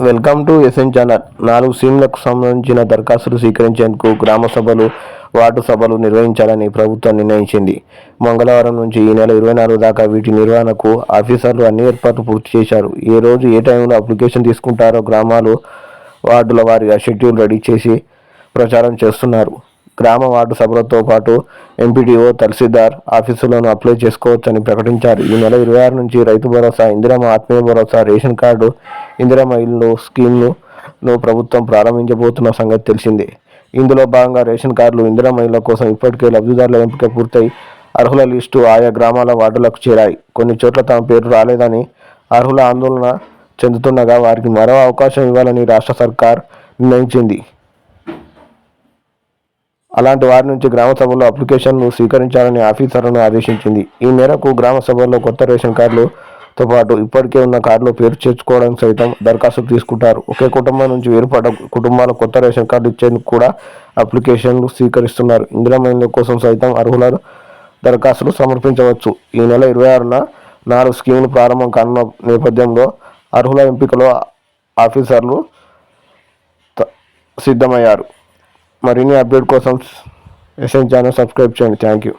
Welcome to SN channel. నాలుగు సీమ్లకు సంబంధించిన దరఖాస్తులు స్వీకరించేందుకు గ్రామ సభలు వార్డు సభలు నిర్వహించాలని ప్రభుత్వం నిర్ణయించింది. మంగళవారం నుంచి ఈ నెల ఇరవై నాలుగు దాకా వీటి నిర్వహణకు ఆఫీసర్లు అన్ని ఏర్పాట్లు పూర్తి చేశారు. ఏ రోజు ఏ టైంలో అప్లికేషన్ తీసుకుంటారో గ్రామాలు వార్డుల వారిగా షెడ్యూల్ రెడీ చేసి ప్రచారం చేస్తున్నారు. గ్రామ వార్డు సభలతో పాటు ఎంపీడీఓ తహసీల్దార్ ఆఫీసులను అప్లై చేసుకోవచ్చని ప్రకటించారు. ఈ నెల ఇరవై ఆరు నుంచి రైతు భరోసా ఇందిరమ్మ ఆత్మీయ భరోసా రేషన్ కార్డు ఇందిరమ్మ ఇల్లు స్కీమ్ను ను ప్రభుత్వం ప్రారంభించబోతున్న సంగతి తెలిసిందే. ఇందులో భాగంగా రేషన్ కార్డులు ఇందిరమ్మ ఇళ్ళ కోసం ఇప్పటికే లబ్ధిదారుల ఎంపిక పూర్తయి అర్హుల లిస్టు ఆయా గ్రామాల వార్డులకు చేరాయి. కొన్ని చోట్ల తమ పేరు రాలేదని అర్హుల ఆందోళన చెందుతుండగా వారికి మరో అవకాశం ఇవ్వాలని రాష్ట్ర సర్కార్ నిర్ణయించింది. అలాంటి వారి నుంచి గ్రామ సభల్లో అప్లికేషన్లు స్వీకరించాలని ఆఫీసర్లను ఆదేశించింది. ఈ మేరకు గ్రామ సభల్లో కొత్త రేషన్ కార్డులు తో పాటు ఇప్పటికే ఉన్న కార్డులో పేరు చేర్చుకోవడానికి సైతం దరఖాస్తు తీసుకుంటారు. ఒకే కుటుంబం నుంచి వేరుపడ్డ కుటుంబాల కొత్త రేషన్ కార్డు ఇచ్చేందుకు కూడా అప్లికేషన్లు స్వీకరిస్తున్నారు. ఇందిరా మహిళల కోసం సైతం అర్హుల దరఖాస్తులు సమర్పించవచ్చు. ఈ నెల ఇరవై ఆరున నాలుగు స్కీములు ప్రారంభం కానున్న నేపథ్యంలో అర్హుల ఎంపికలో ఆఫీసర్లు సిద్ధమయ్యారు. మరిన్ని అప్డేట్ కోసం ఎస్ఎన్ ఛానల్ సబ్స్క్రైబ్ చేయండి. Thank you